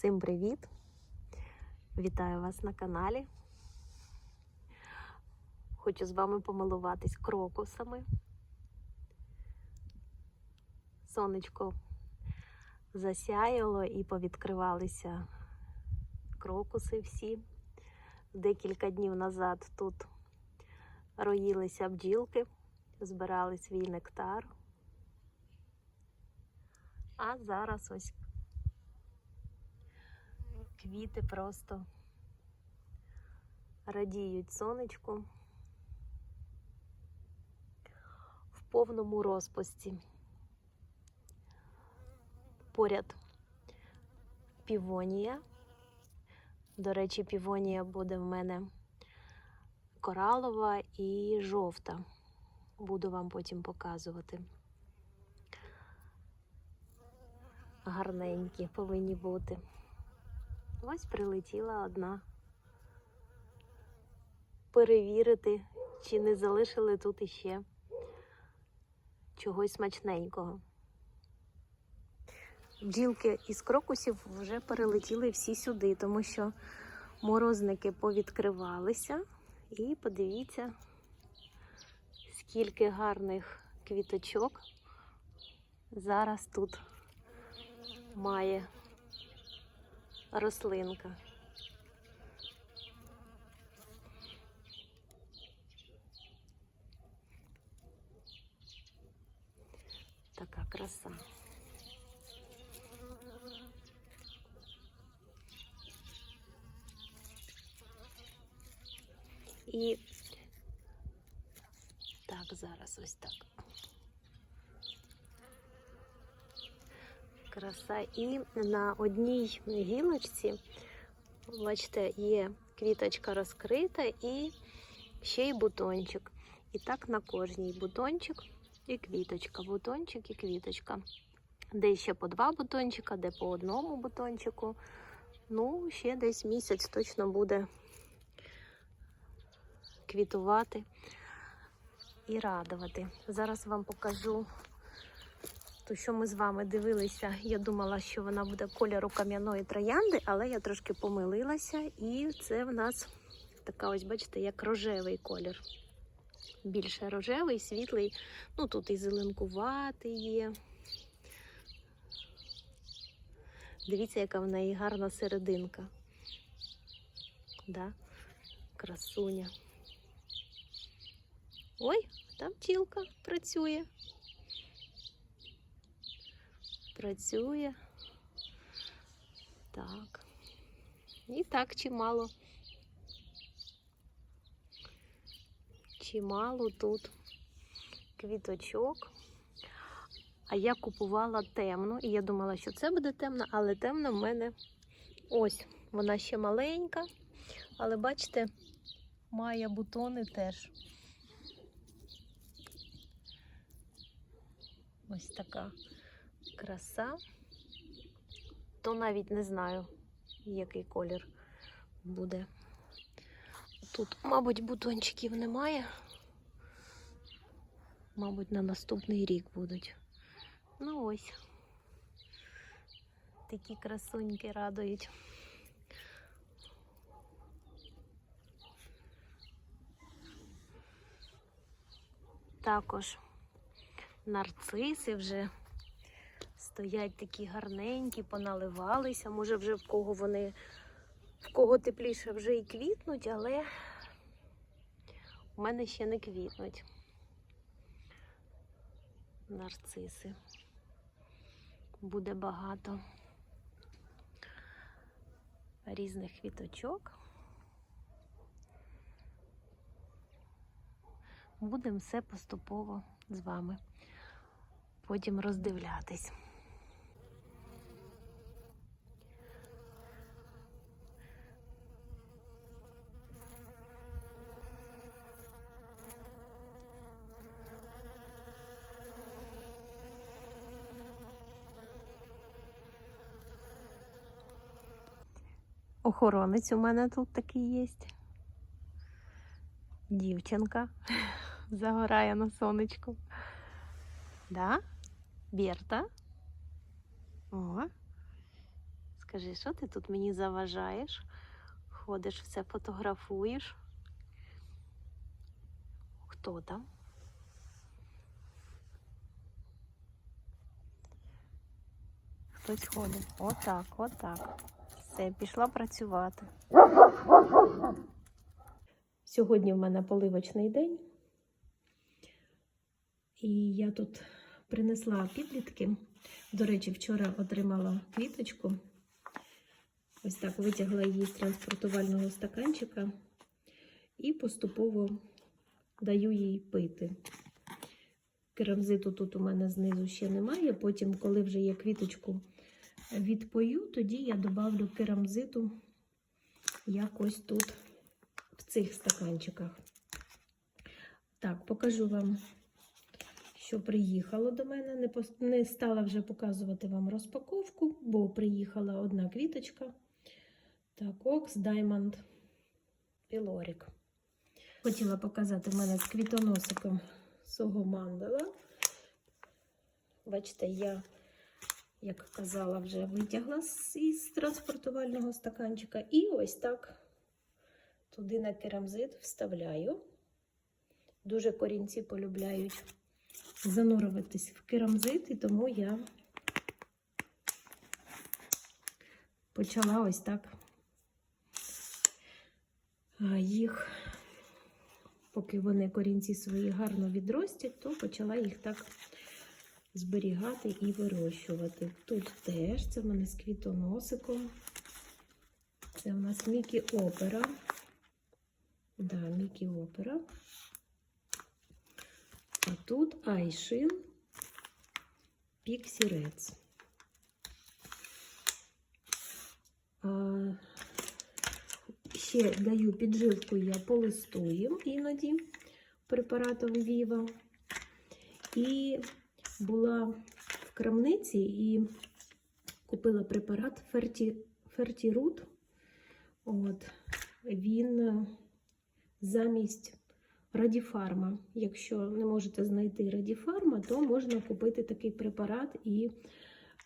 Всім привіт! Вітаю вас на каналі. Хочу з вами помилуватись крокусами. Сонечко засяяло і повідкривалися крокуси всі. Декілька днів назад тут роїлися бджілки, збирали свій нектар. А зараз ось квіти просто радіють сонечку в повному розпусті. Поряд півонія. До речі, півонія буде в мене коралова і жовта. Буду вам потім показувати. Гарненькі повинні бути. Ось прилетіла одна. Перевірити, чи не залишили тут іще чогось смачненького. Бджілки із крокусів вже перелетіли всі сюди, тому що морозники повідкривалися. І подивіться, скільки гарних квіточок зараз тут має рослинка. Така краса. І так, зараз ось так. Краса. І на одній гілочці, бачите, є квіточка розкрита і ще й бутончик. І так на кожній бутончик і квіточка, бутончик і квіточка. Де ще по два бутончика, де по одному бутончику. Ну, ще десь місяць точно буде квітувати і радувати. Зараз вам покажу ту, що ми з вами дивилися. Я думала, що вона буде кольору кам'яної троянди, але я трошки помилилася, і це в нас така, ось, бачите, як рожевий колір. Більше рожевий, світлий. Ну тут і зеленкуватий є. Дивіться, яка в неї гарна серединка. Да? Красуня. Ой, там тілка працює. Працює. Так. І так чимало. Чимало тут квіточок. А я купувала темну, і я думала, що це буде темна, але темна в мене ось. Вона ще маленька, але бачите, має бутони теж. Ось така краса. То навіть не знаю, який колір буде. Тут, мабуть, бутончиків немає. Мабуть, на наступний рік будуть. Ну ось. Такі красуньки радують. Також нарциси вже стоять такі гарненькі, поналивалися. Може, вже в кого вони, в кого тепліше вже і квітнуть, але у мене ще не квітнуть нарциси. Буде багато різних квіточок. Будемо все поступово з вами потім роздивлятись. Охоронець у мене тут такий є. Дівчинка загорає на сонечку. Да? Берта. О. Скажи, що ти тут мені заважаєш? Ходиш, все фотографуєш. Хто там? Хтось ходить. Отак, отак. Все, пішла працювати. Сьогодні в мене поливочний день. І я тут принесла підлітки. До речі, вчора отримала квіточку. Ось так витягла її з транспортувального стаканчика і поступово даю їй пити. Керамзиту тут у мене знизу ще немає. Потім, коли вже я квіточку відпою, тоді я добавлю керамзиту якось тут в цих стаканчиках. Так, покажу вам, що приїхало до мене. Не, пос- не стала вже показувати вам розпаковку, бо приїхала одна квіточка. Так, Окс Diamond Пілорік. Хотіла показати в мене з квітоносиком свого мандала. Бачите, я, як казала, вже витягла із транспортувального стаканчика. І ось так туди на керамзит вставляю. Дуже корінці полюбляють занурюватись в керамзит, і тому я почала ось так їх, поки вони корінці свої гарно відростять, то почала їх так зберігати і вирощувати. Тут теж це в мене з квітоносиком. Це у нас Мікі Опера. Да, Мікі Опера. А тут Айшин Піксі Рец. А, ще даю підживку я по листу іноді препаратом Віва. І була в крамниці і купила препарат Ферті, Фертірут. От, він е, замість Радіфарма. Якщо не можете знайти Радіфарма, то можна купити такий препарат, і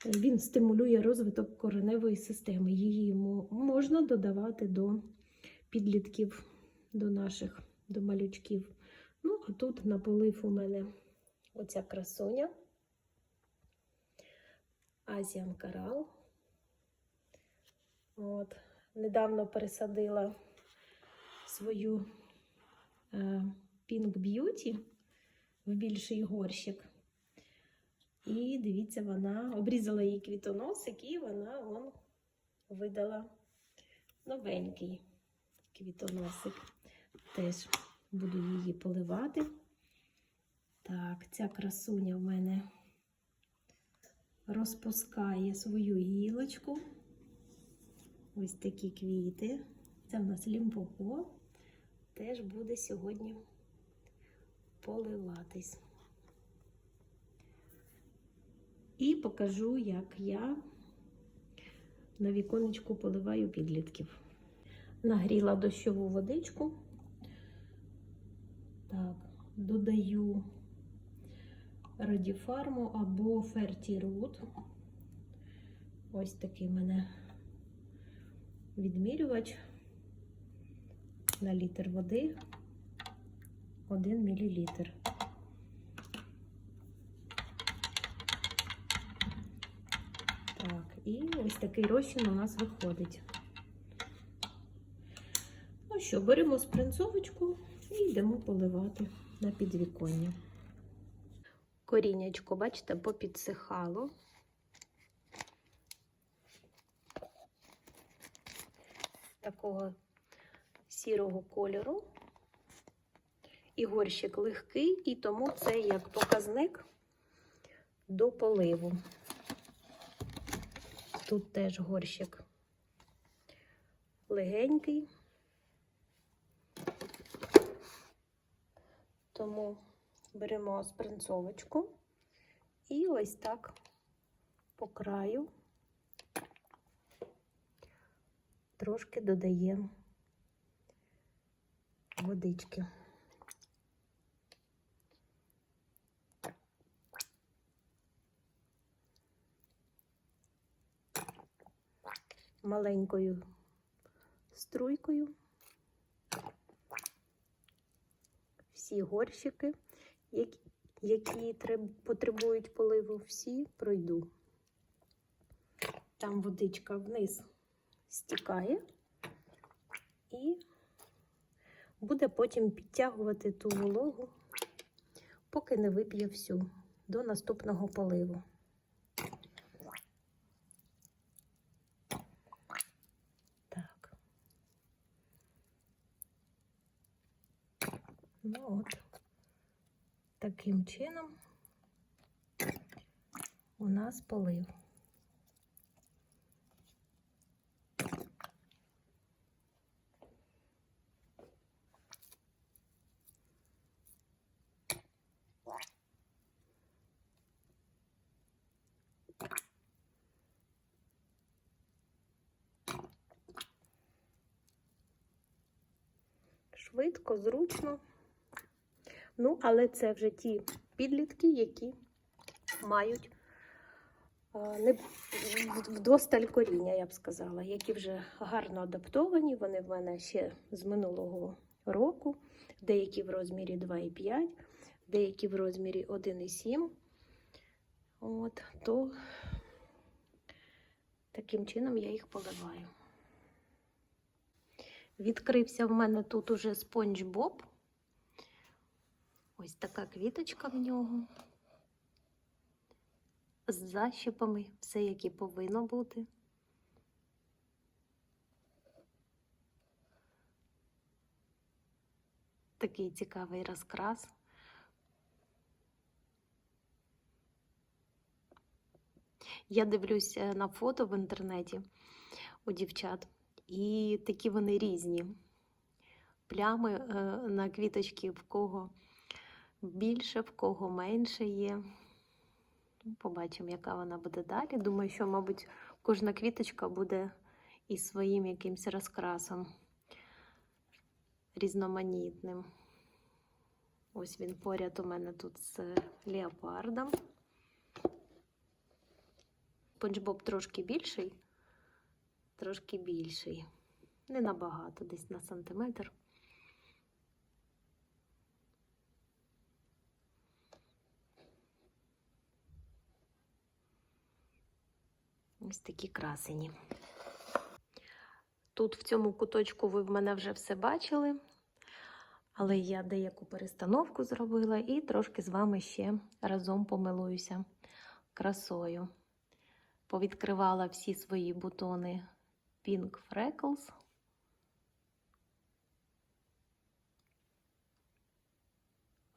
він стимулює розвиток кореневої системи. Її можна додавати до підлітків, до наших, до малючків. Ну, а тут на полив у мене оця красуня. Азіан Карал. От. Недавно пересадила свою е, Pink Beauty в більший горщик. І дивіться, вона обрізала їй квітоносик, і вона вон, видала новенький квітоносик. Теж буду її поливати. Так, ця красуня в мене розпускає свою гілочку. Ось такі квіти. Це в нас лімпопо. Теж буде сьогодні поливатись. І покажу, як я на віконечку поливаю підлітків. Нагріла дощову водичку. Так, додаю радіфарму або фертірут. Ось такий в мене відмірювач на літр води 1 мл. Так, і ось такий розчин у нас виходить. Ну що, беремо спринцовочку і йдемо поливати на підвіконня. Коріннячко, бачите, попідсихало. Такого сірого кольору. І горщик легкий, і тому це як показник до поливу. Тут теж горщик легенький, тому беремо спринцовочку і ось так по краю трошки додаємо водички. маленькою струйкою. Всі горщики, які, які треб- потребують поливу, всі пройду. Там водичка вниз стікає і буде потім підтягувати ту вологу, поки не вип'є всю до наступного поливу. Так. Ну от, таким чином у нас полив. Швидко, зручно. Ну, але це вже ті підлітки, які мають не вдосталь коріння, я б сказала, які вже гарно адаптовані. Вони в мене ще з минулого року, деякі в розмірі 2,5, деякі в розмірі 1,7. От, то таким чином я їх поливаю. Відкрився в мене тут уже спонж Боб. Ось така квіточка в нього. З защіпами, все як і повинно бути. Такий цікавий розкрас. Я дивлюсь е, на фото в інтернеті у дівчат, і такі вони різні. Плями е, на квіточки в кого більше, в кого менше є. Ну, Побачимо, яка вона буде далі. Думаю, що, мабуть, кожна квіточка буде із своїм якимось розкрасом різноманітним. Ось він поряд у мене тут з леопардом. Спанчбоб трошки більший, трошки більший. Не набагато, десь на сантиметр. Ось такі красені. Тут в цьому куточку ви в мене вже все бачили, але я деяку перестановку зробила і трошки з вами ще разом помилуюся красою. Повідкривала всі свої бутони Pink Freckles.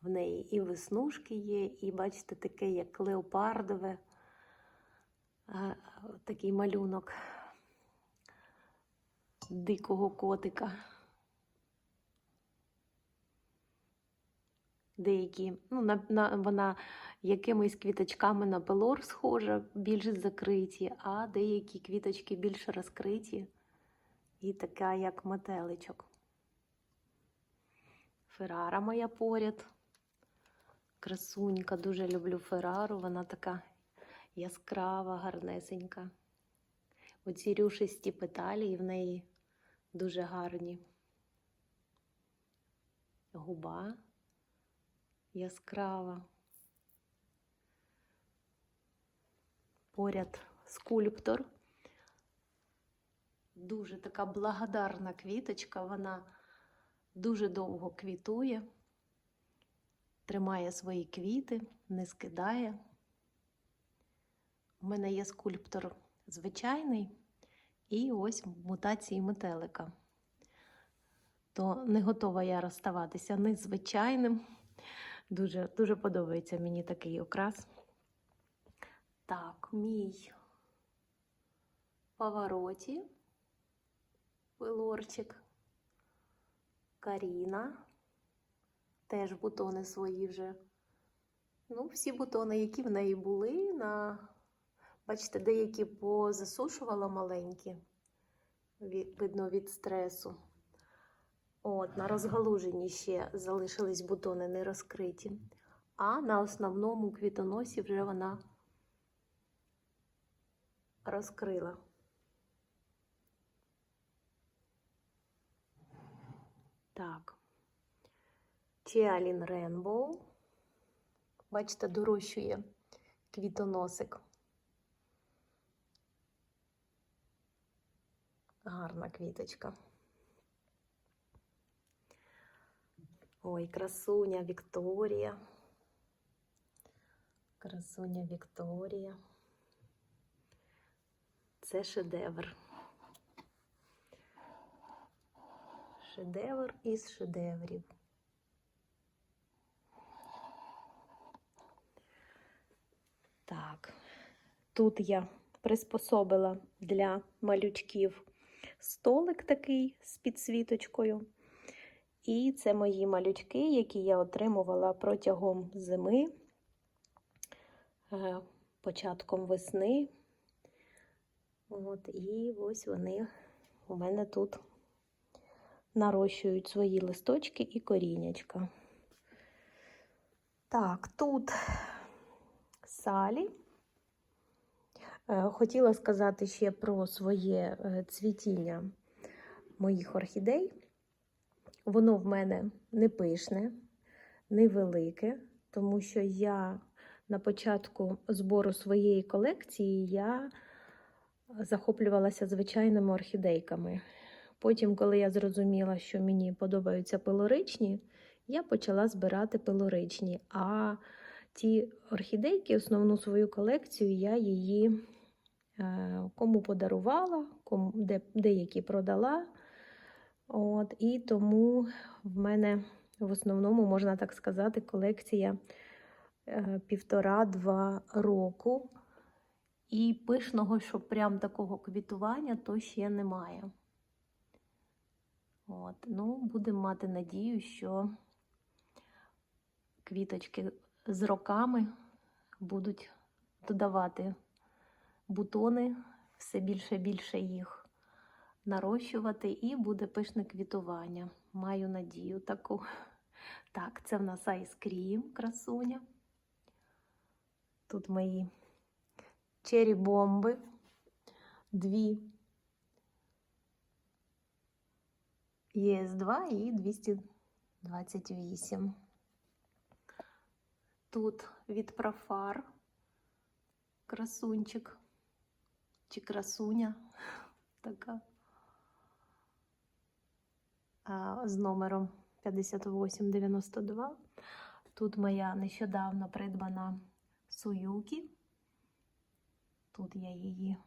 В неї і веснушки є, і бачите, таке як леопардове такий малюнок дикого котика. Деякі, ну, на, на, вона якимись квіточками на пелор схожа, більш закриті, а деякі квіточки більш розкриті і така, як метеличок. Феррара моя поряд. Красунька, дуже люблю Феррару, вона така яскрава, гарнесенька. Оці рюшисті петалії в неї дуже гарні. Губа яскрава. Поряд скульптор. Дуже така благодарна квіточка, вона дуже довго квітує, тримає свої квіти, не скидає. У мене є скульптор звичайний і ось мутації метелика. То не готова я розставатися не звичайним. Дуже, дуже подобається мені такий окрас. Так, мій повороті, пилорчик, Каріна. Теж бутони свої вже. Ну, всі бутони, які в неї були, на... Бачите, деякі позасушувала маленькі, видно від стресу. От, На розгалуженні ще залишились бутони не розкриті. А на основному квітоносі вже вона розкрила. Так, Тіалін Ренбоу. Бачите, дорощує квітоносик. Гарна квіточка. Ой, красуня Вікторія. Красуня Вікторія. Це шедевр. Шедевр із шедеврів. Так, тут я приспособила для малючків столик такий з підсвіточкою. І це мої малючки, які я отримувала протягом зими, е, початком весни. От, і ось вони у мене тут нарощують свої листочки і корінячка. Так, тут салі. Е, Хотіла сказати ще про своє е, цвітіння моїх орхідей. Воно в мене не пишне, невелике, тому що я на початку збору своєї колекції я захоплювалася звичайними орхідейками. Потім, коли я зрозуміла, що мені подобаються пилоричні, я почала збирати пилоричні. А ті орхідейки, основну свою колекцію, я її кому подарувала, кому, де, деякі продала. От, І тому в мене в основному, можна так сказати, колекція е, півтора-два року. І пишного, щоб прям такого квітування, то ще немає. От, ну, будемо мати надію, що квіточки з роками будуть додавати бутони, все більше більше їх нарощувати, і буде пишне квітування. Маю надію таку. Так, це в нас айскрім, красуня. Тут мої чері бомби. Дві ЄС2 і 228. Тут від профар красунчик чи красуня така з номером 5892. Тут моя нещодавно придбана Суюкі. Тут я її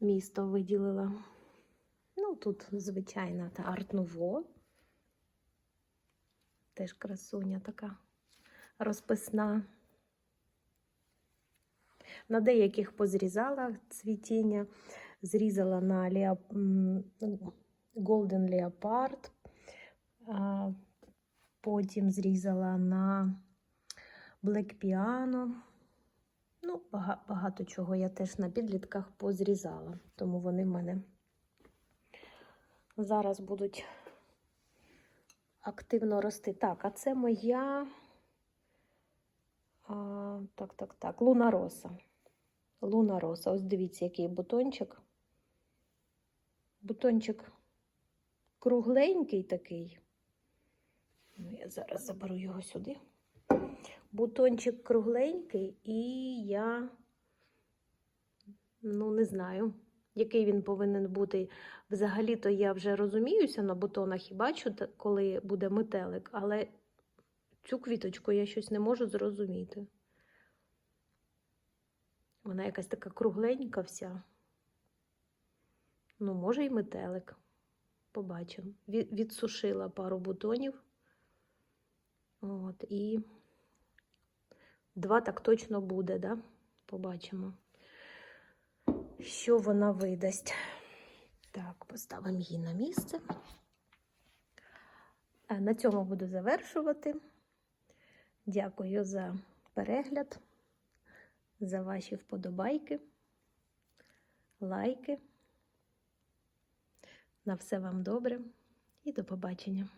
місто виділила. Ну, тут, звичайна, та арт-нуво. Теж красуня така розписна. На деяких позрізала цвітіння, зрізала на Леоп... Golden Leopard, потім зрізала на Black Piano. Ну, багато чого я теж на підлітках позрізала, тому вони в мене зараз будуть активно рости. Так, а це моя а, так, так, так, луна роса. Луна роса. Ось дивіться, який бутончик. Бутончик кругленький такий. Ну, я зараз заберу його сюди. Бутончик кругленький, і я, ну, не знаю, який він повинен бути. Взагалі-то я вже розуміюся на бутонах і бачу, коли буде метелик, але цю квіточку я щось не можу зрозуміти. Вона якась така кругленька вся. Ну, може, і метелик. Побачимо. Відсушила пару бутонів. От, і два так точно буде, да? Побачимо, що вона видасть. Так, поставимо її на місце. На цьому буду завершувати. Дякую за перегляд, за ваші вподобайки, лайки. На все вам добре і до побачення!